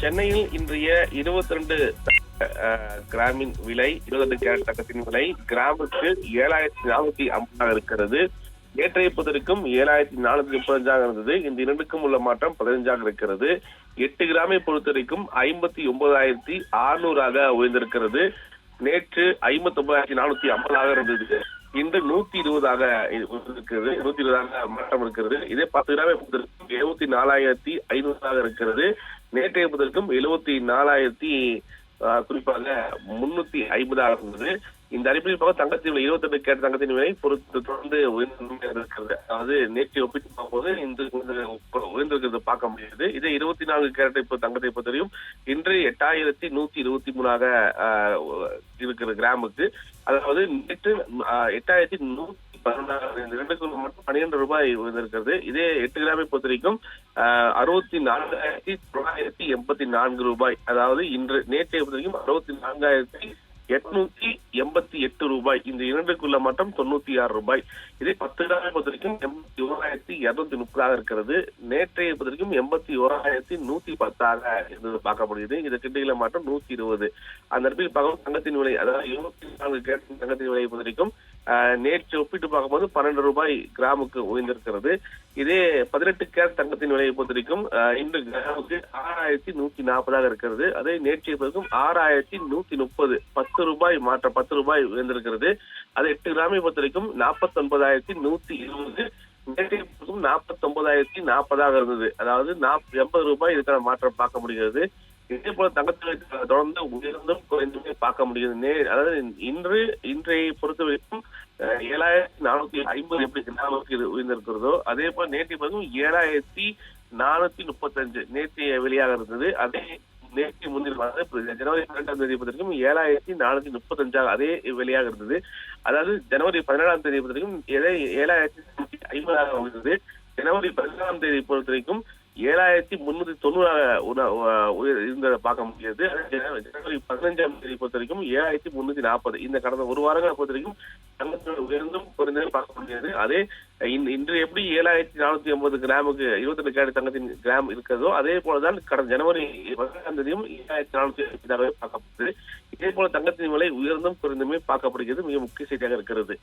சென்னையில் இன்றைய இருபத்தி ரெண்டு கிராமின் விலை இருபத்தி கேரட் தங்கத்தின் விலை கிராமுக்கு ஏழாயிரத்தி நானூத்தி ஐம்பதாக இருக்கிறது. நேற்றைய புதற்கும் ஏழாயிரத்தி நானூத்தி முப்பத்தஞ்சாக இருந்தது. இந்த இரண்டுக்கும் உள்ள மாற்றம் பதினஞ்சாக இருக்கிறது. எட்டு கிராமை பொறுத்தவரைக்கும் ஐம்பத்தி ஒன்பதாயிரத்தி அறுநூறாக உயர்ந்திருக்கிறது. நேற்று ஐம்பத்தி ஒன்பதாயிரத்தி நானூத்தி ஐம்பதாக இருந்தது. இன்று நூத்தி இருபதாக இருக்கிறது நூத்தி இருபதாக மாற்றம் இருக்கிறது. இதே பத்து கிராமை பொறுத்தவரைக்கும் எழுபத்தி நாலாயிரத்தி ஐநூறாக இருக்கிறது. நேற்றைய புதற்கும் எழுபத்தி நாலாயிரத்தி குறிப்பாக முன்னூத்தி ஐம்பதாக இருந்தது. இந்த அடிப்படையில் பார்க்க தங்கத்தின் இருபத்தி எட்டு கேட்ட தங்கத்தின் விலை பொறுத்து தொடர்ந்து உயர்ந்திருக்கிறது அதாவது நேற்று ஒப்பிட்டு பார்க்கும்போது இந்த உயர்ந்திருக்கிறது பார்க்க முடியுது. இதே இருபத்தி நான்கு கேரட் இப்போ தங்கத்தை பொறுத்தவரையும் இன்று எட்டாயிரத்தி நூத்தி இருபத்தி மூணாக இருக்கிற கிராமுக்கு. அதாவது நேற்று எட்டாயிரத்தி நூத்தி பதினொன்றாக இந்த ரெண்டுக்கு மட்டும் பன்னிரெண்டு ரூபாய் உயர்ந்திருக்கிறது இதே எட்டு கிராமை பொறுத்த வரைக்கும் ஆஹ், அறுபத்தி நான்காயிரத்தி தொள்ளாயிரத்தி எண்பத்தி நான்கு ரூபாய். அதாவது இன்று நேற்றைய பொறுத்த வரைக்கும் அறுபத்தி நான்காயிரத்தி எட்நூத்தி எண்பத்தி எட்டு ரூபாய். இந்த இரண்டுக்குள்ள மட்டும் தொண்ணூத்தி ஆறு ரூபாய். இதே பத்து கிராமை பொறுத்த வரைக்கும் எண்பத்தி ஓராயிரத்தி இருநூத்தி முப்பதாக இருக்கிறது. நேற்றைய பொறுத்த வரைக்கும் எண்பத்தி ஓராயிரத்தி நூத்தி பத்தாக இருந்தது பார்க்க முடியுது இது கிண்டிகள மாற்றம் நூத்தி இருபது. அந்த இடத்தில் பகவத் தங்கத்தின் விலை அதாவது இருபத்தி நான்கு கேரட் தங்கத்தின் விலையை பொறுத்த வரைக்கும் நேற்று ஒப்பிட்டு பார்க்கும்போது பன்னெண்டு ரூபாய் கிராமுக்கு உயர்ந்திருக்கிறது. இதே பதினெட்டு கேரட் தங்கத்தின் விலையை பொறுத்தவரைக்கும் இன்று கிராமுக்கு ஆறாயிரத்தி நூத்தி நாற்பதாக இருக்கிறது. அதே நேற்றைய பொறுத்தும் ஆறாயிரத்தி நூத்தி முப்பது பத்து ரூபாய் மாற்ற பத்து ரூபாய் உயர்ந்திருக்கிறது. அது எட்டு கிராமை பொறுத்த வரைக்கும் நாற்பத்தி ஒன்பதாயிரத்தி நூத்தி இருபது நேற்றைய பொறுத்தும் நாற்பத்தி ஒன்பதாயிரத்தி நாற்பதாக இருந்தது. அதாவது நாப் எண்பது ரூபாய் இதுக்கான மாற்றம் பார்க்க முடிகிறது. இதே போல தங்கத்தை தொடர்ந்து உயர்ந்தும் குறைந்துமே பார்க்க முடியுது நே அதாவது இன்று இன்றைய பொறுத்த வரைக்கும் ஏழாயிரத்தி நானூத்தி ஐம்பது எப்படி கிராமத்துக்கு உயர்ந்திருக்கிறதோ அதே போல நேற்றைய பொறுத்தும் ஏழாயிரத்தி நானூத்தி முப்பத்தஞ்சு நேற்றைய வெளியாக இருந்தது. அதே நேற்று முந்தின ஜனவரி பன்னெண்டாம் தேதி பொறுத்தவரைக்கும் ஏழாயிரத்தி நானூத்தி முப்பத்தஞ்சாக அதே வெளியாக இருந்தது. அதாவது ஜனவரி பதினேழாம் தேதி பொறுத்தவரைக்கும் ஏழாயிரத்தி ஐம்பதாக இருந்தது ஜனவரி பதினாலாம் தேதி பொறுத்த வரைக்கும் ஏழாயிரத்தி முன்னூத்தி தொண்ணூறாக இருந்ததை பார்க்க முடியாது. அதே ஜனவரி பதினஞ்சாம் தேதி பொறுத்த வரைக்கும் ஏழாயிரத்தி முன்னூத்தி நாற்பது. இந்த கடந்த ஒரு வாரங்களை பொறுத்த வரைக்கும் தங்கத்தோட உயர்ந்தும் குறைந்தும் பார்க்க முடியாது. அதே இன்- இன்று எப்படி ஏழாயிரத்தி நானூத்தி ஐம்பது கிராமுக்கு இருபத்தெட்டு கேரட் தங்கத்தின் கிராம் இருக்கிறதோ அதே போலதான் கடந்த ஜனவரி பதினெட்டாம் தேதியும் ஏழாயிரத்தி நானூத்தி ஐம்பதாகவே பார்க்கப்படுது. இதே போல தங்கத்தின் விலை உயர்ந்தும் குறைந்துமே பார்க்கப்படுகிறது. மிக முக்கிய செய்தியாக இருக்கிறது.